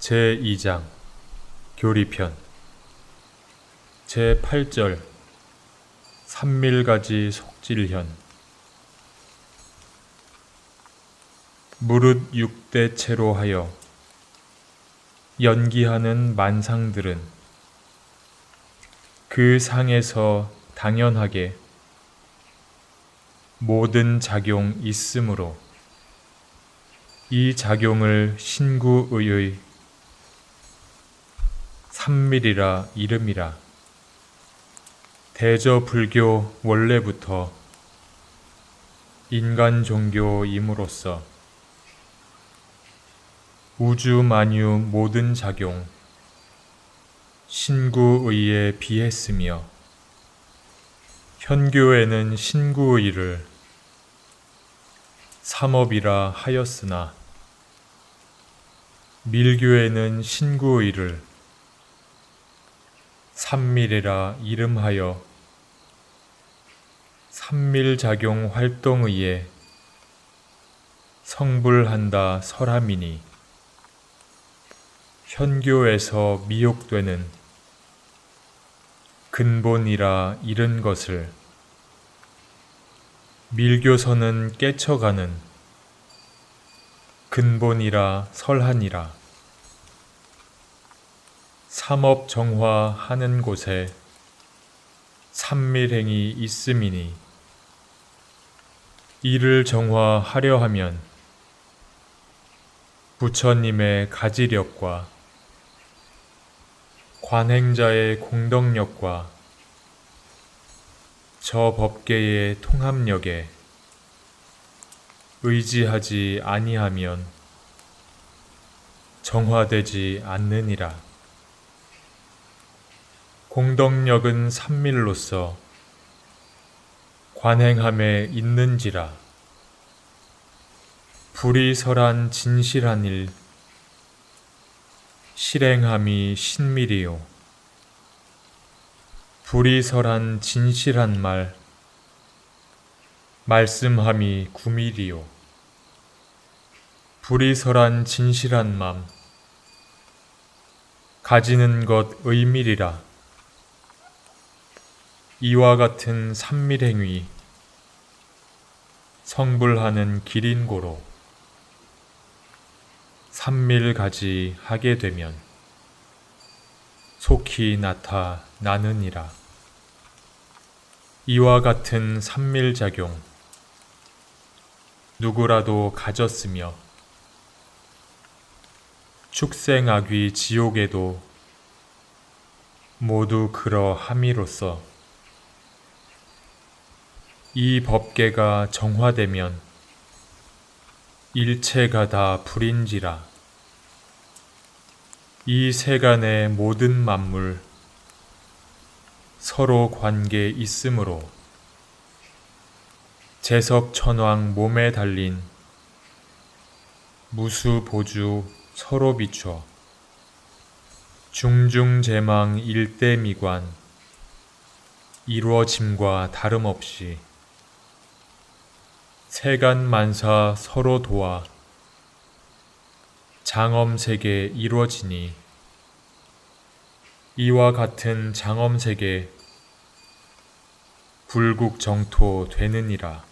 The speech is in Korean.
제2장 교리편. 제8절 삼밀가지 속질현. 무릇 육대체로 하여 연기하는 만상들은 그 상에서 당연하게 모든 작용 있으므로 이 작용을 신구의의 삼밀이라 이름이라. 대저 불교 원래부터 인간 종교임으로써 우주 만유 모든 작용 신구의에 비했으며 현교에는 신구의를 삼업이라 하였으나 밀교에는 신구의를 삼밀이라 이름하여 삼밀작용 활동의에 성불한다 설함이니 현교에서 미혹되는 근본이라 이른 것을 밀교서는 깨쳐가는 근본이라 설하니라. 삼업 정화하는 곳에 삼밀행이 있음이니 이를 정화하려 하면 부처님의 가지력과 관행자의 공덕력과 저 법계의 통합력에 의지하지 아니하면 정화되지 않느니라. 공덕력은 삼밀로서 관행함에 있는지라. 불이 설한 진실한 일, 실행함이 신밀이요. 불이 설한 진실한 말, 말씀함이 구밀이요. 불이 설한 진실한 맘, 가지는 것 의밀이라. 이와 같은 삼밀행위, 성불하는 길인고로 삼밀가지 하게 되면 속히 나타나느니라. 이와 같은 삼밀작용, 누구라도 가졌으며 축생악귀 지옥에도 모두 그러함이로써 이 법계가 정화되면 일체가 다 불인지라. 이 세간의 모든 만물 서로 관계 있으므로 재석 천왕 몸에 달린 무수 보주 서로 비춰 중중제망 일대미관 이루어짐과 다름없이 세간 만사 서로 도와 장엄세계 이루어지니 이와 같은 장엄세계 불국정토 되느니라.